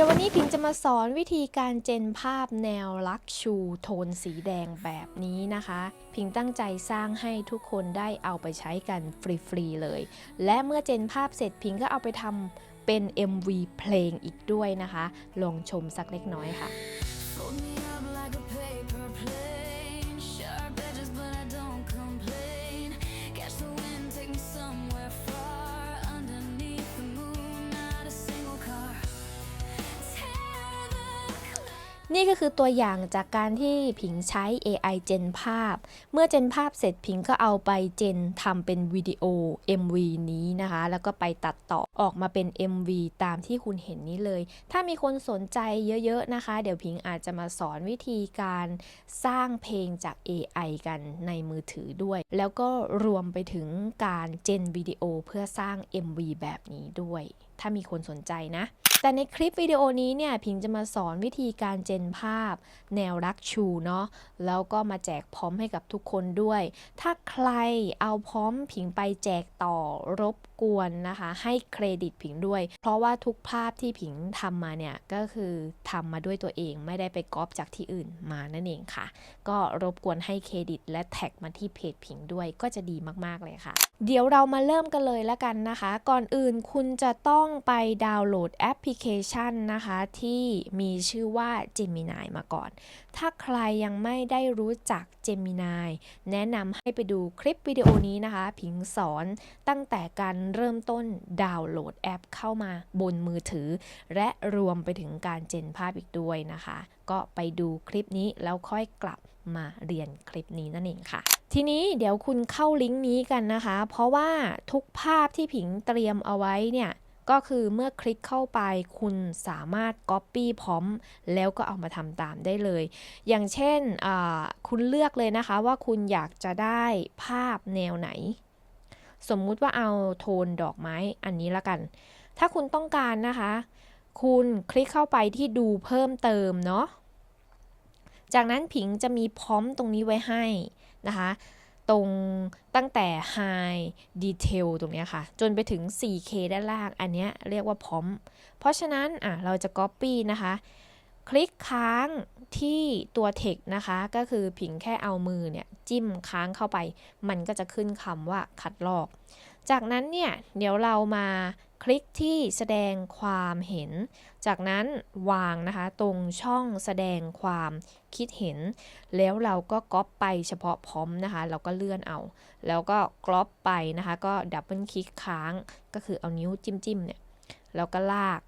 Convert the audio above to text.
ดี๋ยววันนี้พิงจะมาสอนวิธีการเจนภาพแนวลักชูโทนสีแดงแบบนี้นะคะ พิงตั้งใจสร้างให้ทุกคนได้เอาไปใช้กันฟรีๆเลย และเมื่อเจนภาพเสร็จพิงก็เอาไปทำเป็น MV เพลงอีกด้วยนะคะ ลองชมสักเล็กน้อยค่ะ Fold me up like a paper plane. Sharp edges, but I don't นี่ก็คือตัวอย่างจากการที่ผิงใช้ AI เจนภาพ เมื่อเจนภาพเสร็จผิงก็เอาไปเจนทำเป็นวิดีโอ MV นี้นะคะ แล้วก็ไปตัดต่อออกมาเป็น MV ตามที่คุณเห็นนี้เลย ถ้ามีคนสนใจเยอะๆนะคะ เดี๋ยวพิงอาจจะมาสอนวิธีการสร้างเพลงจาก AI กันในมือถือด้วย แล้วก็รวมไปถึงการเจนวิดีโอเพื่อสร้าง MV แบบนี้ด้วย ถ้ามีคนสนใจนะ แต่ในคลิปวิดีโอนี้เนี่ยพิงจะมาสอนวิธีการเจนภาพ แนวรักชูเนาะแล้วก็มาแจกพร้อมให้กับทุกคนด้วย ถ้าใครเอาพร้อมผิงไปแจกต่อรบกวนนะคะ ให้เครดิตผิงด้วย เพราะว่าทุกภาพที่ผิงทำมาเนี่ยก็คือทำมาด้วยตัวเองไม่ได้ไปก๊อปจากที่อื่นมานั่นเองค่ะ ก็รบกวนให้เครดิต และแท็กมาที่เพจผิงด้วยก็จะดีมากๆเลยค่ะ เดี๋ยวเรามาเริ่มกันเลยละกันนะคะ ก่อนอื่นคุณจะต้องไปดาวน์โหลดแอปพลิเคชันนะคะที่มีชื่อว่า Gemini มาก่อน ถ้าใครยังไม่ได้รู้จัก Gemini แนะนำให้ไปดูคลิปวิดีโอนี้นะคะ ผิงสอนตั้งแต่การเริ่มต้นดาวน์โหลดแอปเข้ามาบนมือถือ และรวมไปถึงการเจนภาพอีกด้วยนะคะ ก็ไปดูคลิปนี้แล้วค่อยกลับมาเรียนคลิปนี้นั่นเองค่ะทีนี้เดี๋ยวคุณเข้าลิงก์นี้กันนะคะ เพราะว่าทุกภาพที่ผิงเตรียมเอาไว้เนี่ย ก็คือเมื่อคลิกเข้าไปคุณสามารถ Copy พร้อม แล้วก็เอามาทำตามได้เลย อย่างเช่นคุณเลือกเลยนะคะว่าคุณอยากจะได้ภาพแนวไหน สมมุติว่าเอาโทนดอกไม้อันนี้ละกัน ถ้าคุณต้องการนะคะ คุณคลิกเข้าไปที่ดูเพิ่มเติมเนาะจากนั้นผิงจะมีพร้อมตรงนี้ไว้ให้นะคะ ตรงตั้งแต่ High Detail ตรงนี้ค่ะ จนไปถึง 4K ด้านล่าง อันนี้เรียกว่าพร้อม เพราะฉะนั้นอะเราจะ Copy นะคะ คลิกค้างที่ตัว text นะคะ ก็คือผิงแค่เอามือเนี่ย จิ้มค้างเข้าไป มันก็จะขึ้นคำว่าคัดลอก จากนั้นเนี่ยเดี๋ยวเรามาคลิกที่แสดงความเห็น จากนั้นวางนะคะตรงช่องแสดงความคิดเห็น แล้วเราก็ก๊อปไปเฉพาะพร้อมนะคะเราก็เลื่อนเอา แล้วก็กรอปไปนะคะ ก็ดับเบิลคลิกค้างก็คือเอานิ้วจิ้มๆเนี่ยแล้วก็ลาก